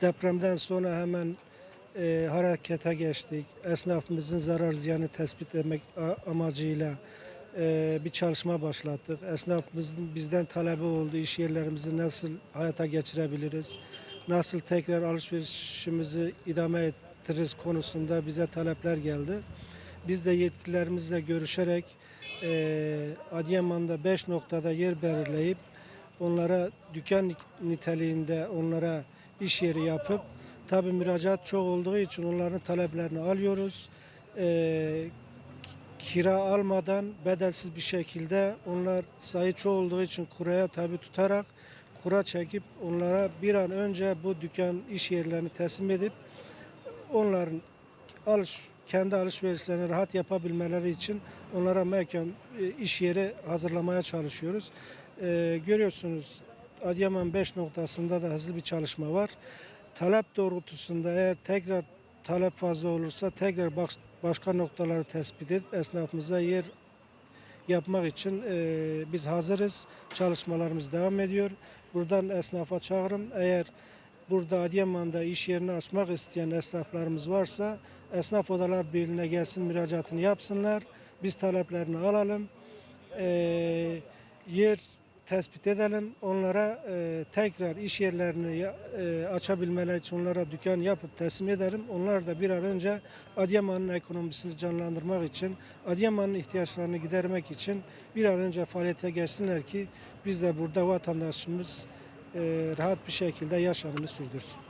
Depremden sonra hemen e, harekete geçtik. Esnafımızın zarar ziyanı tespit etmek amacıyla e, bir çalışma başlattık. Esnafımızın bizden talebi oldu. İş yerlerimizi nasıl hayata geçirebiliriz? Nasıl tekrar alışverişimizi idame ettiririz konusunda bize talepler geldi. Biz de yetkililerimizle görüşerek e, Adıyaman'da 5 noktada yer belirleyip onlara dükkan niteliğinde onlara iş yeri yapıp tabi müracaat çok olduğu için onların taleplerini alıyoruz. E, kira almadan bedelsiz bir şekilde onlar sayı çok olduğu için kuraya tabi tutarak kura çekip onlara bir an önce bu dükkan iş yerlerini teslim edip onların alış kendi alışverişlerini rahat yapabilmeleri için onlara mekan e, iş yeri hazırlamaya çalışıyoruz. E, görüyorsunuz Adıyaman 5 noktasında da hızlı bir çalışma var. Talep doğrultusunda eğer tekrar talep fazla olursa tekrar baş- başka noktaları tespit edip esnafımıza yer yapmak için e, biz hazırız. Çalışmalarımız devam ediyor. Buradan esnafa çağırım. Eğer burada Adıyaman'da iş yerini açmak isteyen esnaflarımız varsa Esnaf Odalar Birliği'ne gelsin müracaatını yapsınlar. Biz taleplerini alalım. E, yer tespit edelim. Onlara e, tekrar iş yerlerini e, açabilmeleri için onlara dükkan yapıp teslim edelim. Onlar da bir an önce Adıyaman'ın ekonomisini canlandırmak için, Adıyaman'ın ihtiyaçlarını gidermek için bir an önce faaliyete geçsinler ki biz de burada vatandaşımız e, rahat bir şekilde yaşamını sürdürsün.